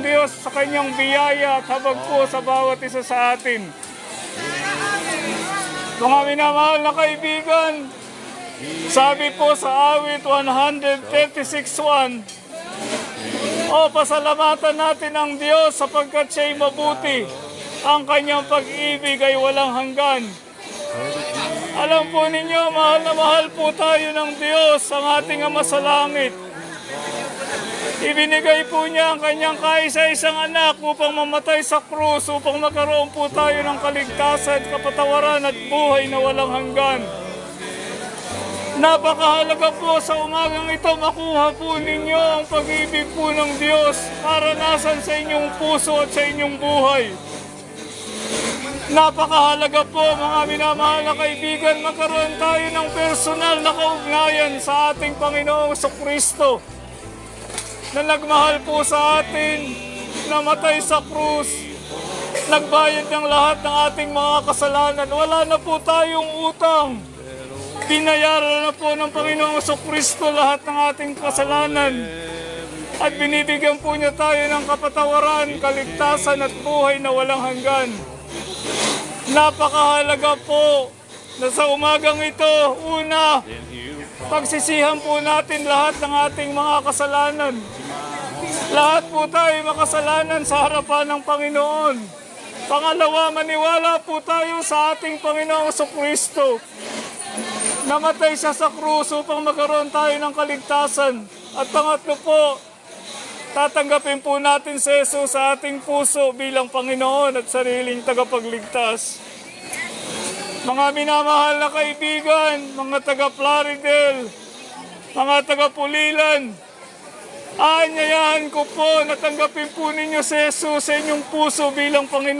Diyos sa kanyang biyaya at habag po sa bawat isa sa atin. Mga minamahal na kaibigan, sabi po sa awit 136.1, O pasalamatan natin ang Diyos sapagkat siya'y mabuti. Ang kanyang pag-ibig ay walang hanggan. Alam po ninyo, mahal na mahal po tayo ng Diyos, ang ating Ama sa Langit. Ibinigay po niya ang kanyang kaisa-isang anak upang mamatay sa krus, upang magkaroon po tayo ng kaligtasan, kapatawaran at buhay na walang hanggan. Napakahalaga po sa umagang ito makuha po ninyo ang pag-ibig po ng Diyos karanasan sa inyong puso at sa inyong buhay. Napakahalaga po mga minamahal na kaibigan magkaroon tayo ng personal na kaugnayan sa ating Panginoong Kristo na nagmahal po sa atin, namatay sa krus, nagbayad ng lahat ng ating mga kasalanan. Wala na po tayong utang. Binayaran na po ng Panginoong Kristo lahat ng ating kasalanan. At binibigyan po niya tayo ng kapatawaran, kaligtasan at buhay na walang hanggan. Napakahalaga po na sa umagang ito, una, pagsisihan po natin lahat ng ating mga kasalanan. Lahat po tayo makasalanan sa harapan ng Panginoon. Pangalawa, maniwala po tayo sa ating Panginoong Kristo. Namatay siya sa krus upang magkaroon tayo ng kaligtasan. At pangatlo po, tatanggapin po natin si Jesus sa ating puso bilang Panginoon at sariling tagapagligtas. Mga minamahal na kaibigan, mga taga Plaridel, mga taga Pulilan, aanyayahan ko po na tanggapin po ninyo si Jesus sa inyong puso bilang Panginoon.